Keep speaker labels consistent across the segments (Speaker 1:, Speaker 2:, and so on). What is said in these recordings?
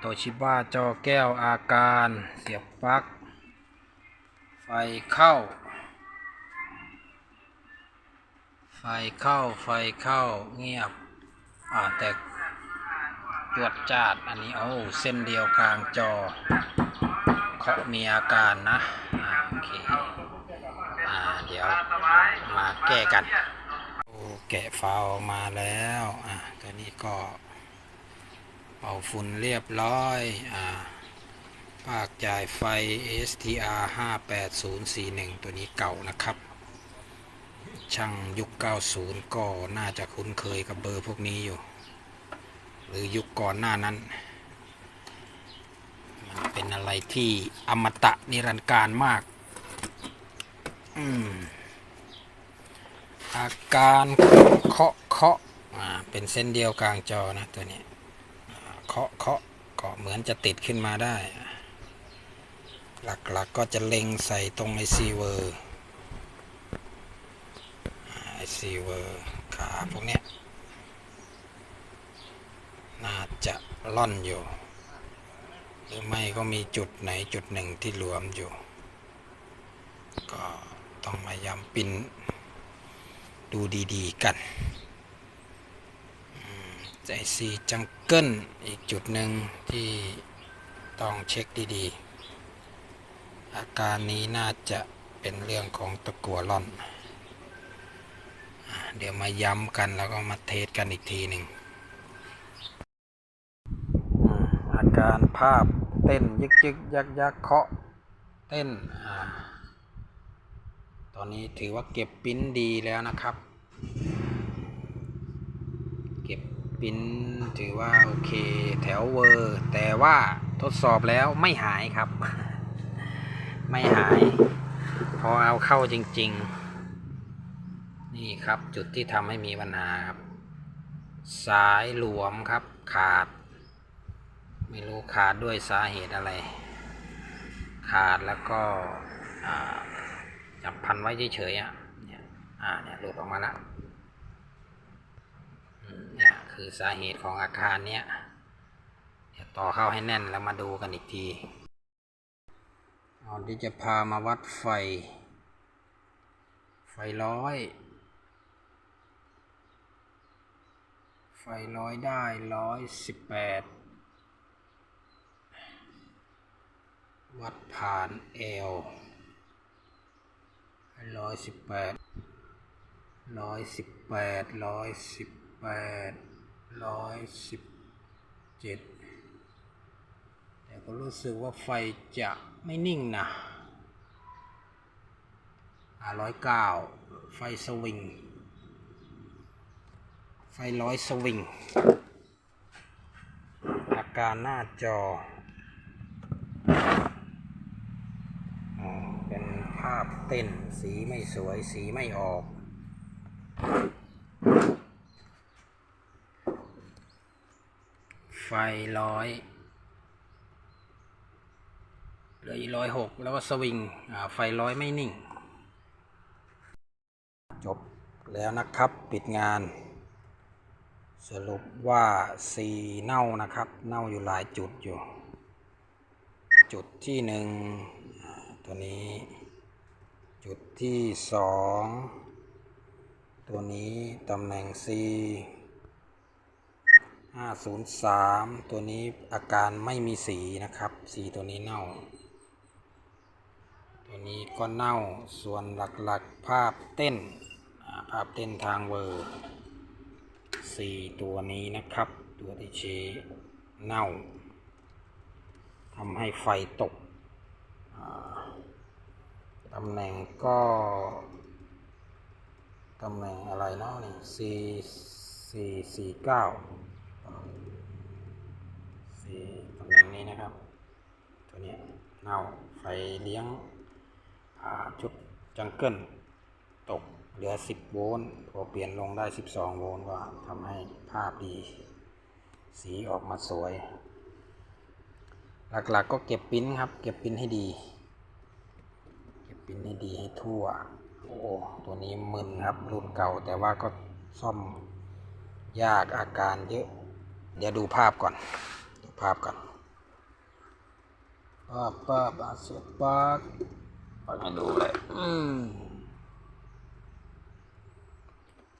Speaker 1: โตชิบ้าจอแก้วอาการเสียบปลั๊กไฟเข้า ไฟเข้าไฟเข้าเงียบ อ่าแต่จวดจาดอันนี้เอาเส้นเดียวกลางจอเขามีอาการนะอ่าโอเคอ่าเดี๋ยวมาแก้กันโอ้แกะฟาวออกมาแล้วอ่าตัวนี้ก็ เป่าฝุ่นเรียบร้อยอ่าภาคจ่ายไฟ STR 58041 ตัวนี้เก่านะครับ ช่างยุค 90 ก็น่าจะคุ้นเคยกับเบอร์พวกนี้อยู่ หรือยุคก่อนหน้านั้น มันเป็นอะไรที่อมตะนิรันดร์การมาก อืมอาการเคาะเคาะอ่าเป็นเส้นเดียวกลางจอนะตัวนี้าะเคาะก็เหมือนจะติดขึ้นมาได้ หลักๆกก็จะเล็งใส่ตรงไอซีเวอร์ไอซีเวอร์ขาพวกเนี้ยน่าจะล่อนอยู่ หรือไม่ก็มีจุดไหนจุดหนึ่งที่หลวมอยู่ ก็ต้องมาย้ำปินดูดีๆกัน ใจซีจังเกิลอีกจุดหนึ่งที่ต้องเช็คดีๆ อาการนี้น่าจะเป็นเรื่องของตะกัวล่อน เดี๋ยวมาย้ำกันแล้วก็มาเทสกันอีกทีหนึ่ง อาการภาพเต้นยึกยึกยักยักเคาะเต้นอตอนนี้ถือว่าเก็บปิ้นดีแล้วนะครับ เก็บ ปิ้นถือว่าโอเคแถวเวอร์ แต่ว่าทดสอบแล้วไม่หายครับ ไม่หาย พอเอาเข้าจริง ๆ นี่ครับจุดที่ทำให้มีปัญหาครับ สายหลวมครับขาด ไม่รู้ขาดด้วยสาเหตุอะไร ขาดแล้วก็จับพันไว้เฉยๆอะเนี่ยอ่าเนี่ยหลุดออกมาแล้ว คือสาเหตุของอาคารเนี้ยเดี๋ยวต่อเข้าให้แน่นแล้วมาดูกันอีกทีเอาที่จะพามาวัดไฟ ไฟร้อย ไฟร้อยได้ร้อยสิบแปดวัดผ่านเอลร้อยสิบแปดร้อยสิบแปดร้อยสิบแปด ร้อยสิบเจ็ดแต่ก็รู้สึกว่าไฟจะไม่นิ่งนะอ่าร้อยเก้าไฟสวิง ไฟร้อยสวิง อาการหน้าจออ๋อเป็นภาพเต้นสีไม่สวยสีไม่ออก ไฟร้อยเหลืออีร้อยหกแล้วก็สวิงไฟร้อยไม่นิ่ง จบแล้วนะครับปิดงาน สรุปว่าสีเน่านะครับ เน่าอยู่หลายจุดอยู่ จุดที่หนึ่งตัวนี้ จุดที่สองตัวนี้ตำแหน่ง C 503 ตัวนี้อาการไม่มีสีนะครับ สีตัวนี้เน่า ตัวนี้ก็เน่าส่วนหลักๆภาพเต้น ภาพเต้นทางเวอร์สีตัวนี้นะครับ ตัวที่เชเน่าทำให้ไฟตกตำแหน่งก็ตำแหน่งอะไรเนาะนี่ C สี่สี่เก้า สีตำแหน่งนี้นะครับ ตัวนี้เน่าไฟเลี้ยงชุดจังเกิลตกเหลือ 10 โวลต์พอเปลี่ยนลงได้ 12 โวลต์ก็ทำให้ภาพดี สีออกมาสวย หลักๆก็เก็บปิ้นครับ เก็บปิ้นให้ดี เก็บปิ้นให้ดีให้ทั่ว โอ้ ตัวนี้มึนครับ รุ่นเก่าแต่ว่าก็ซ่อมยากอาการเยอะ เดี๋ยวดูภาพก่อน ดูภาพก่อนป้าบป้าบอะเสียบปลั๊กเปิดให้ดูเลย อืม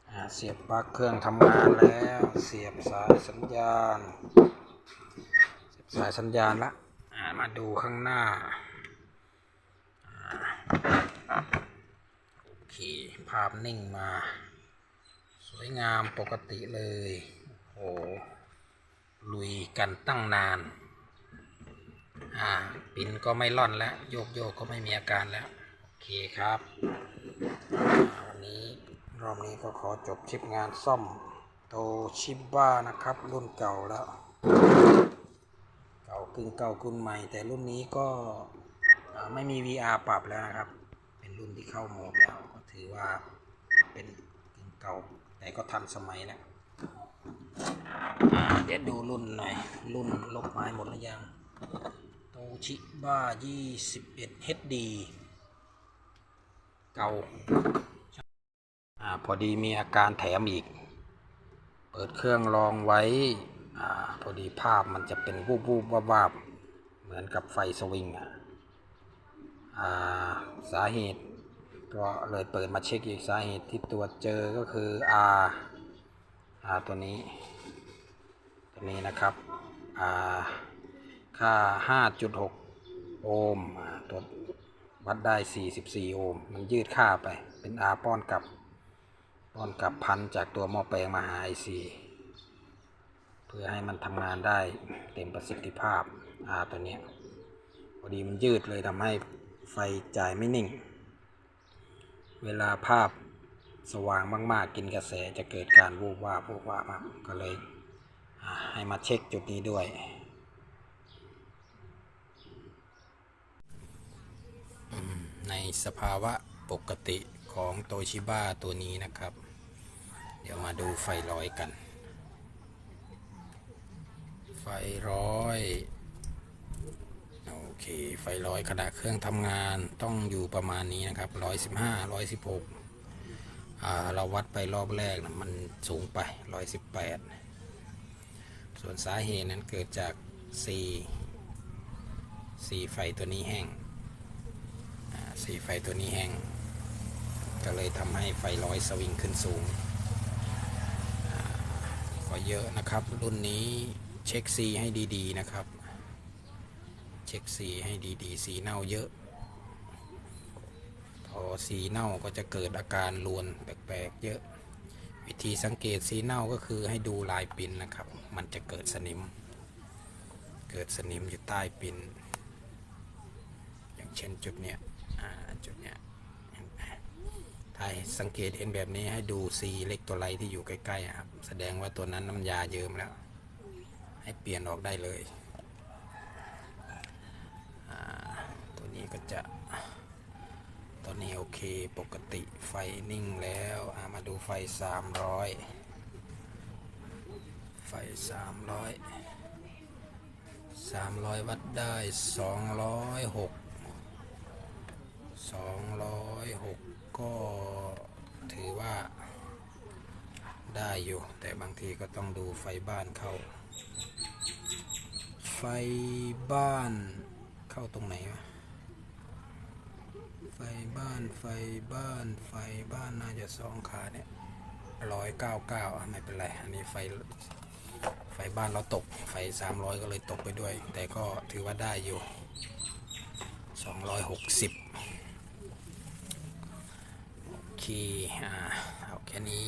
Speaker 1: อ่าเสียบปลั๊กเครื่องทำงานแล้ว เสียบสายสัญญาณ เสียบสายสัญญาณละอ่ามาดูข้างหน้าอ่าโอเคภาพนิ่งมา สวยงามปกติเลย โอ้โห ลุยกันตั้งนาน อ่า ปินก็ไม่ล่อนแล้ว โยกโยกก็ไม่มีอาการแล้ว โอเคครับอันนี้รอบนี้ก็ขอจบคลิปงานซ่อมโตชิบ้านะครับ รุ่นเก่าแล้ว เก่ากึ่งเก่ากึ่งใหม่ แต่รุ่นนี้ก็ไม่มี VR ปรับแล้วนะครับ เป็นรุ่นที่เข้าโหมดแล้ว ก็ถือว่าเป็นกึ่งเก่า แต่ก็ทันสมัยแล้ว เดี๋ยวดูรุ่นหน่อย รุ่นลบไม้หมดแล้วยังโตชิบ้า21 HD เก่าอ่าพอดีมีอาการแถมอีก เปิดเครื่องลองไว้อพอดีภาพมันจะเป็นวูบวูบวาบวาบเหมือนกับไฟสวิงอะสาเหตุก็เลยเปิดมาเช็คอีกสาเหตุที่ตรวจเจอก็คือ R ตัวนี้ ตัวนี้นะครับอ่าค่า 5.6 โอห์มตรววัดได้ 44 โอห์มมันยืดค่าไปเป็น R ป้อนกลับป้อนกลับพันจากตัวหม้อแปลงมาหา IC เพื่อให้มันทำงานได้เต็มประสิทธิภาพ R ตัวนี้พอดีมันยืดเลยทำให้ไฟจ่ายไม่นิ่ง เวลาภาพ สว่างมาก ๆ กินกระแสจะเกิดการวูบวาบวูบวาบก็เลยให้มาเช็คจุดนี้ด้วย ในสภาวะปกติของโตชิบ้าตัวนี้นะครับ เดี๋ยวมาดูไฟลอยกัน ไฟลอยโอเค ไฟลอยขณะเครื่องทำงานต้องอยู่ประมาณนี้นะครับ 115 116 เราวัดไปรอบแรกนะมันสูงไปร้อยสิบแปดส่วนสาเหตุนั้นเกิดจากซีซีไฟตัวนี้แห้งสีไฟตัวนี้แห้ง ก็เลยทำให้ไฟร้อยสวิงขึ้นสูงอ่าก็เยอะนะครับ รุ่นนี้เช็คซีให้ดีๆนะครับ เช็คสีให้ดีๆ สีเน่าเยอะ อสีเน่าก็จะเกิดอาการลวนแปลกๆเยอะ วิธีสังเกตสีเน่าก็คือให้ดูลายปินนะครับ มันจะเกิดสนิม เกิดสนิมอยู่ใต้ปิน อย่างเช่นจุดเนี้ยอ่าจุดเนี้ยถ้าสังเกตเห็นแบบนี้ให้ดูซีเล็กตัวไรที่อยู่ใกล้ๆอะครับ แสดงว่าตัวนั้นน้ำยาเยิ้มแล้ว ให้เปลี่ยนออกได้เลยอ่าตัวนี้ก็จะ นี้โอเคปกติไฟนิ่งแล้วามาดูไฟ 300 ไฟ 300 300 วัดได้ 206 206 ก็ถือว่าได้อยู่ แต่บางทีก็ต้องดูไฟบ้านเข้า ไฟบ้านเข้าตรงไหนวะ ไฟบ้านไฟบ้านไฟบ้านน่าจะสองขาเนี่ยร้อยเก้าเก้าไม่เป็นไร อันนี้ไฟไฟบ้านเราตกไฟสามร้อยก็เลยตกไปด้วย แต่ก็ถือว่าได้อยู่สองร้อยหกสิบโอเคอ่าเอาแค่นี้